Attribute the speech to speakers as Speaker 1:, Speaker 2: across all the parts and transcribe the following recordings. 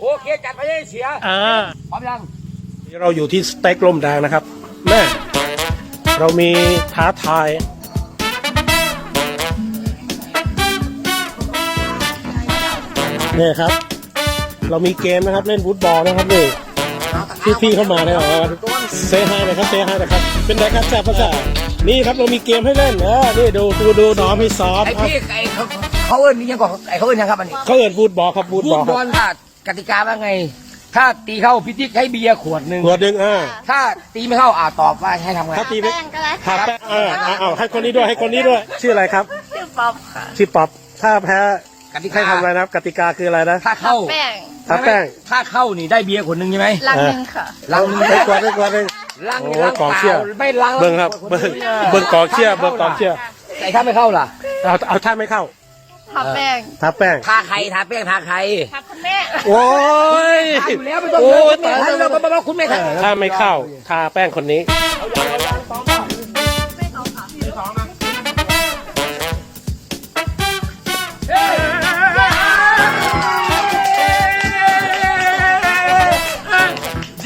Speaker 1: โอเคจัดไปเลยเสีย
Speaker 2: อ่า
Speaker 1: พร้อมยัง
Speaker 2: เราอยู่ที่สเต็กลมแดงนะครับแม่เรามีท้าทายเนี่ยครับ เรามีเกมนะครับเล่นฟุตบอลนะครับนี่พี่พี่ๆเข้ามาเนี่ยเซฮายนะครับเซฮายนะครับ เป็นไรครับแซ่บภาษานี่ครับเรามีเกมให้เล่นเออนี่ดูดูดูน้องพี่ซ้อม
Speaker 1: ไอ
Speaker 2: ครับ
Speaker 1: พี่ไอเขาเขาเอิ้นนี่ยังก่อนไอเขาเอิ้นยังครับอันนี้
Speaker 2: เขาเอินฟุตบอลครับฟุต
Speaker 1: ฟุ
Speaker 2: บอ
Speaker 1: ต
Speaker 2: ลครับ
Speaker 1: บอลค่ะ กติกาว่าไง ถ้าตีเข้าพิจิกให้เบียร์ขวดหนึ่ง
Speaker 2: หัวดึงอ่า
Speaker 1: ถ้าตีไม่เข้าอ่าตอบว่าให้ทำไง
Speaker 2: ถ้าตีไป
Speaker 3: แป้งก็ได้
Speaker 2: ทาแป้งเออเอาเอาให้คนนี้ด้วยให้คนนี้ด้วย ชื่ออะไรครับ
Speaker 3: ชื่อป๊อปค่ะ
Speaker 2: ชื่อป๊อปถ้าแพ้
Speaker 1: กติ
Speaker 2: ให้
Speaker 1: กา
Speaker 2: ทำอะไรนะครับกติกาคืออะไรนะ
Speaker 1: ถ้าเข้า
Speaker 3: แป้ง
Speaker 2: ทาแป้ง
Speaker 1: ถ้าเข้านี่ได้เบียร์ขวดหนึ่งใช่ไหม
Speaker 3: ลังหนึ่งค่ะ
Speaker 1: ลังหนึ่ง
Speaker 2: ไม่กวาดไม่กวาดเลย
Speaker 1: ลัง
Speaker 2: โอ้
Speaker 1: นี่ลัง
Speaker 2: กองเชียร์
Speaker 1: ปล่าไม่ลัง
Speaker 2: เบิ้งครับเบิ้งเบิ้งกองเชียร์เบิ้งกองเชียร์
Speaker 1: ไอถ้าไม่เข้าล่ะ
Speaker 2: เอาเอาท่าไม่เข้า
Speaker 3: ทาแป้ง
Speaker 2: ทาแป้ง
Speaker 1: ทาใครทาแป้งทาใคร
Speaker 3: ทาคุณแม่
Speaker 2: โอ้ย
Speaker 1: ทาอยู่แล้วไม่ต้อง
Speaker 2: โอ้
Speaker 1: เย
Speaker 2: ย
Speaker 1: อะคุณแม่ทาแล้วบ้าๆคุณแม่ทา
Speaker 2: ถ้าไม่เข้าทาแป้งคนนี้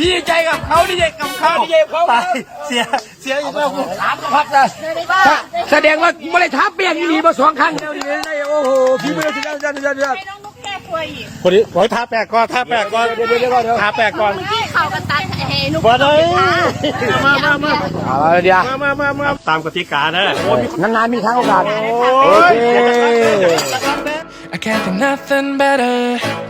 Speaker 1: ดีใจกับเขาดีใจกับเขาดีใจกับเขา
Speaker 2: เสียเสียอีกแล้ว
Speaker 1: ถามก็พักนะแสดงว่าไม่ได้ท้าเปลี่ยนมีมาสองครั้งเดียวดีเลยโอ้โหพี่ไม่ได้สุดยอดสุดยอดสุดยอด
Speaker 3: ให้น้องนุ๊กแก้ตัวอีก
Speaker 2: คนนี้ขอให้าแป้งก่อนท้าแป้งก่อน
Speaker 1: เดี๋ยวเดี๋ยวเดี๋ยวก่อนเดี๋ยว
Speaker 2: ทาแป้งก่อน
Speaker 3: พี่เขากันตัดให้นุ๊ก
Speaker 2: มาเลยมามามา
Speaker 1: เอาเดี๋ยว
Speaker 2: มามามาตามกติกานะ
Speaker 1: นานๆมีครั้งโอกาส
Speaker 2: โอ
Speaker 1: โอเค
Speaker 2: เค
Speaker 4: I can't think nothing better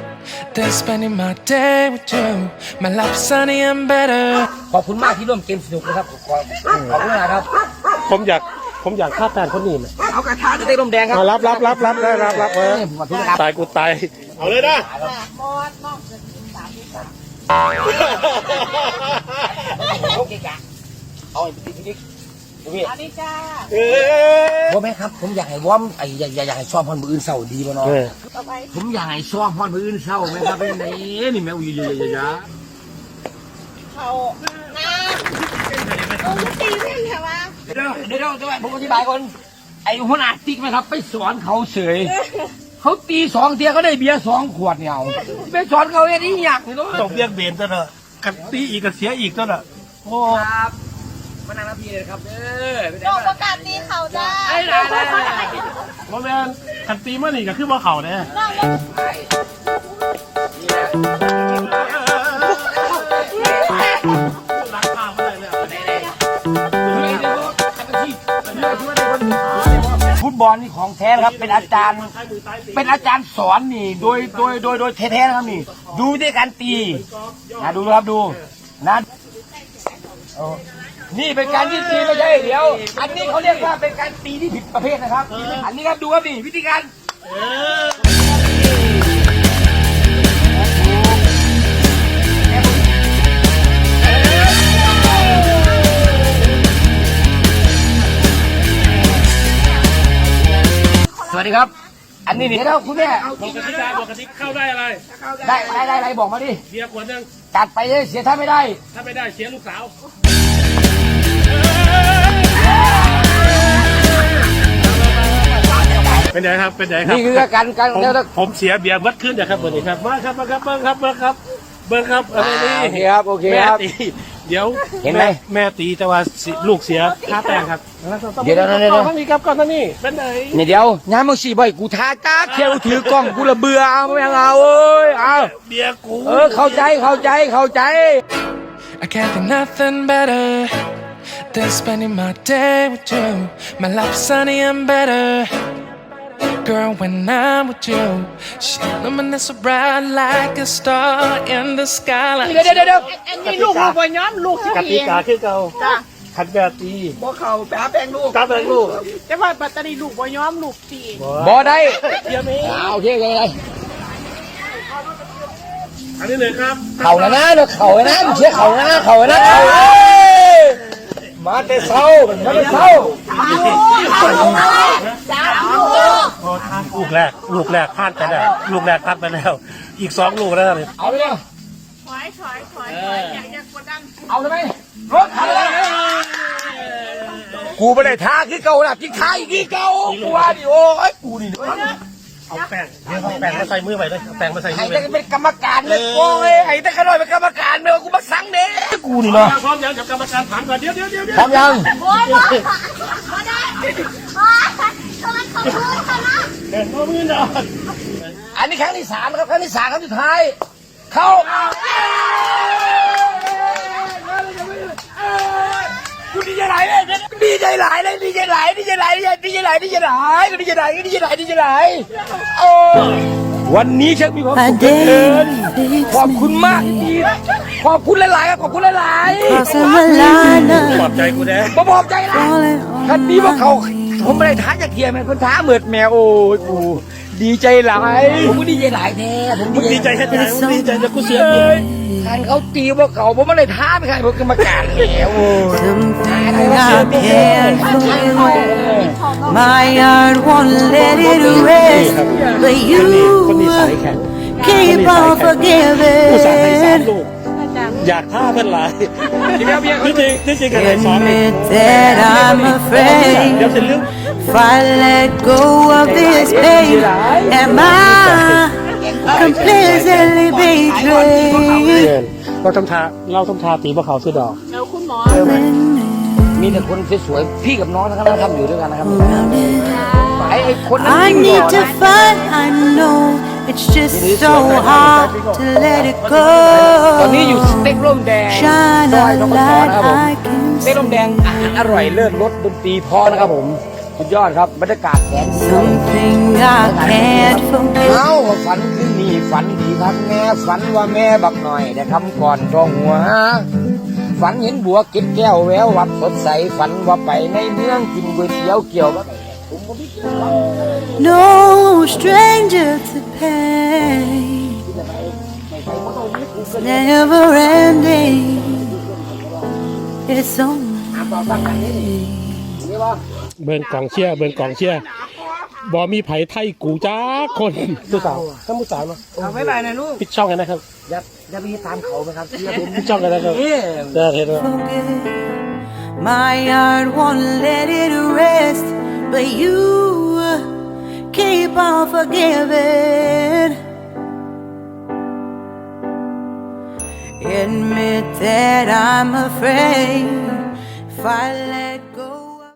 Speaker 4: than spending my day with you. My life's sunny and better.
Speaker 1: ขอบคุณมากที่ร่วมเกมสนุกนะครับขอบขอบคุณนะครับ
Speaker 2: ผมอยากผมอยากฆ่าแฟนคนนี้ไหม
Speaker 1: เอากระทะจะได้ลมแดงครับ
Speaker 2: เอารับรับรับรับได้รับรับเออ
Speaker 1: ขอบคุณครับ
Speaker 2: ตายกูตายเอาเลยนะ
Speaker 1: โอเคจ้ะเอาไปติ๊กติ๊กพี่
Speaker 3: สวัสดีจ้า
Speaker 2: เออ
Speaker 1: ว่าแม่ครับ ผมอยากให้วอร์มไอ้อยากอยากให้ซ้อมพอนมืออื่นเศร้าดีป่ะน้อง
Speaker 2: เออ
Speaker 3: ต่อไป
Speaker 1: ผมอยากให้ซ้อมพอนมืออื่นเศร้าไหมครับเป็นไหนนี่แม่อุ้ยเยอะๆๆ
Speaker 3: เขาน้าโอ้ยตีเพื่อนเหรอวะ
Speaker 1: ๆเดี๋ยวเดี๋ยวเดี๋ยวผมอธิบายก่อนไอ้หัวหน้าติ๊กไหมครับ ไปสอนเขาเฉยเขาตีสองเทียเขาได้เบียร์สองขวดเนี่ยเอาไปสอนเขาเองนี่อยากนี่เนาะ
Speaker 2: ต้องเรียกเบนซะเถอะกันตีอีกกันเสียอีกซะเถอะโอ้
Speaker 1: ครับ มานั่งรับพี่เลยครับเด้อไม่ได้
Speaker 3: โดนป
Speaker 1: มา
Speaker 3: ระกาศตีเขาจ้า
Speaker 1: ไอ้ได้ได้ได้
Speaker 2: โมแมนกันตีมันนี่ก็คือว่าเขาเนี่ย
Speaker 3: น้อง
Speaker 1: ฟุตบอลนี่ของแท้นะครับ เป็นอาจารย์เป็นอาจารย์สอนนี่ โดยโดยโดยโดยแท้ๆนะครับนี่ ดูวิธีการตีนะดูนะครับดูนะเอา นี่เป็นการที่ตีไม่ใช่เดี๋ยว อันนี้เขาเรียกว่าเป็นการตีที่ผิดประเภทนะครับ อันนี้ครับดูครับนี่วิธีการสวัสดีครับ อันนี้นี่แล้วคุณแม่
Speaker 2: ปกติการปกติเข้าได้อะไร
Speaker 1: ได้ได้ได้ได้บอกมาดิ
Speaker 2: เบียร์ขวดหนึง
Speaker 1: จัดไปเลยเสียท่าไม่ได้
Speaker 2: ถ้าไม่ได้เสียลูกสาว เป็นไงครับ เป็นไงครับ
Speaker 1: นี่คือการการ
Speaker 2: ผม
Speaker 1: เดี๋ยว
Speaker 2: ผมเสียเบียร์เบิดขึ้นนะครับเบิร์นี้ครับ มาครับ มาครับเบิ้งครับเบิ้งครับ เบิ้งครับอะไรนี่
Speaker 1: โอเคครับโอเค
Speaker 2: แม่
Speaker 1: ครับ
Speaker 2: ตีเดี๋ยว
Speaker 1: เห็นไหม
Speaker 2: แแม่ตีแต่ว่าสิลูกเสียค่าแป้งครับ
Speaker 1: เดี๋ยวเดี๋ยวเดี๋ยว
Speaker 2: ก่อนท่านนี้ครับก่อนท่านนี้เป็นไง
Speaker 1: นี่เดี๋ยวย้ายมึงสี่ใบกูท้าจ้าเคียวถือกล้องกูละเบื่อเอาไม่เอาเอ้ยเอา
Speaker 2: เบียร์กู
Speaker 1: เออเข้าใจเข้าใจเข้าใจ
Speaker 4: I can't think nothing better than spending my day with you. My life's sunny and better. Girl, when I'm with you, she illuminates so bright like a star in the sky. Like
Speaker 1: เดี๋ยวเดี๋ยวเดี๋ยว
Speaker 3: อันนี้ลูกลูกบ่ย้อมลูกสิ
Speaker 2: กติกาคือเก่า
Speaker 3: จ้า
Speaker 2: ขันแบบตี
Speaker 1: บ่เข่าแปะแป้งลูก
Speaker 2: กาแป้งลูก
Speaker 3: แต่ว่าแบตเตอรี่ลูกบ่ย้อมลูกตี
Speaker 1: บ่ได้
Speaker 2: เบียร์มี
Speaker 1: เอาโอเคโอเคโอเค
Speaker 2: อันนี้เลยครับ
Speaker 1: เข่าแล้วนะเดี๋ยวเข่าแล้วนะมึงเชื่อเข่าแล้วนะเข่าแล้วนะเข่าเอ้ยมาแต่เศร้ามาแต่เศร้า
Speaker 2: โอ้ท่าน ลูกแรก ลูกแรกพลาดไปแล้ว ลูกแรกพลาดไปแล้ว อีกสองลูกแล้วเลย
Speaker 1: เอาเลย
Speaker 3: ถอยถอยถอยถอยอยากจะกดดัน
Speaker 1: เอาเลยไหมรถขับเลยกูไม่ได้ท้าคือเก่านะที่ท้าอีกที่เก่ากูว่าดิโอ้ยกูนี่
Speaker 2: เอาแป้งเดี๋ยวเอาแป้งมาใส่มือไปเลยเอาแป้งมาใส่มื
Speaker 1: ไอ้
Speaker 2: อไป
Speaker 1: แต่เป็นกรรมการเลยโอ้ยไอ้แต่ขน้อยเป็นกรรมการเมื่อกูมาสั่งเด้กูนี่เนาะ
Speaker 2: พร้อมยังเดี๋ยวกรรมการถามก่อนเดี๋ยวเดี๋ยวเดี๋ยวเดี๋ยว
Speaker 1: พร้อมยัง
Speaker 3: โอ้ยบ่บ่ได้โอ้ยทำไมเขาพูดกันนะ
Speaker 2: เดินเข้ามือหน่อย
Speaker 1: อันนี้ครั้งที่สามนะครับครั้งที่สามครั้งสุดท้าย เข้ากูดีใจหลายเลยดีใจหลายเลยดีใจหลายดีใจหลายดีใจดีใจหลายดีใจหลายดีใจหลายดีใจหลายดีใจหลายโอ้วันนี้ฉันมีความสุขเหลือเกินขอบคุณมากที่ขอบคุณหลายๆครับขอบคุณหลายๆ
Speaker 2: ปลอบใจกูนะ
Speaker 1: ผมบอกใจละคันนี้ว่าเขา ผมไม่ได้ท้าจากเทียมมันคนท้าเหมือดแมวโอ้ยกูดีใจหลายผมก็ดีใจหลายแท้ผม
Speaker 2: มึงดีใจแค่ไหนมึงดีใจจะกูเสีย
Speaker 1: เล
Speaker 2: เงิน
Speaker 1: ยคันเขาตีว่าเขาผมไม่ได้ท้าไม่ใครผมกรรมการแล้วโอ้ย
Speaker 5: Something I can't forget. My heart won't let it rest. But
Speaker 2: คนนี้สาย
Speaker 5: you
Speaker 2: แข็ง
Speaker 5: keep on
Speaker 2: ผู้สาวให้สาม
Speaker 5: forgiving.
Speaker 2: ลูกอยากท่าเพื่อนหลาย
Speaker 1: ที่แม่เบี้ย
Speaker 2: ที่จริงที่จริงกันไหนสอนเลย
Speaker 5: Admit that I'm
Speaker 2: เดี๋ยว
Speaker 5: afraid.
Speaker 2: จะลืม
Speaker 5: If I let go of this pain, am I completely betrayed?
Speaker 2: เราต้องทาเราต้องทาตีบะเขาสุดดอก
Speaker 1: มีแต่คนสวยๆพี่กับน้องนะครับทำอยู่ด้วยกันนะครับ
Speaker 5: Around it.
Speaker 1: ไอ้ไอ้คนนั้น
Speaker 5: I
Speaker 1: ยิ่งห
Speaker 5: need
Speaker 1: ล่อ
Speaker 5: to
Speaker 1: นะ
Speaker 5: fight, I know it's just so hard to let it
Speaker 1: ตอนนี้อยู่ส
Speaker 5: go.
Speaker 1: เต็กร่มแดง
Speaker 5: Shine
Speaker 1: ซอย
Speaker 5: a
Speaker 1: ทกศ
Speaker 5: light
Speaker 1: นะครับผม
Speaker 5: I can
Speaker 1: สเต็กร่มแดงอาหารอร่อยเลิศรสดนตรีเพอนะครับผมสุดยอดครับบรรยากาศแสนดี
Speaker 5: Something I can't forget.
Speaker 1: เอ้าฝันคือนี่ฝันที่พักแม่ฝันว่าแม่บักหน่อยได้คำก่อนจองหัว ฝันเห็นบัวเก็บแก้วแวววับสดใสฝันว่าไปในเมืองกินก๋วยเตี๋ยวเกี่ยวกับ
Speaker 5: No stranger to pain. It's never ending. It's only
Speaker 2: เบิร์นกองเชียร์เบิร์นกองเชียร์บอมีไผ่ไทยกูจ้าคนผู้สาวท่านผู้สาวเนาะ
Speaker 1: เอาไม่ไปนะลูก
Speaker 2: ปิดช่องกันนะครับ
Speaker 1: อย่าอย่าไปตามเขาไหมครับเชื่อผม
Speaker 2: ปิดช่องกันนะครับ
Speaker 1: เอ๊ะ
Speaker 2: จะเห็นว่า
Speaker 5: forget. My heart won't let it rest, but you keep on forgiving. Admit that I'm afraid if I let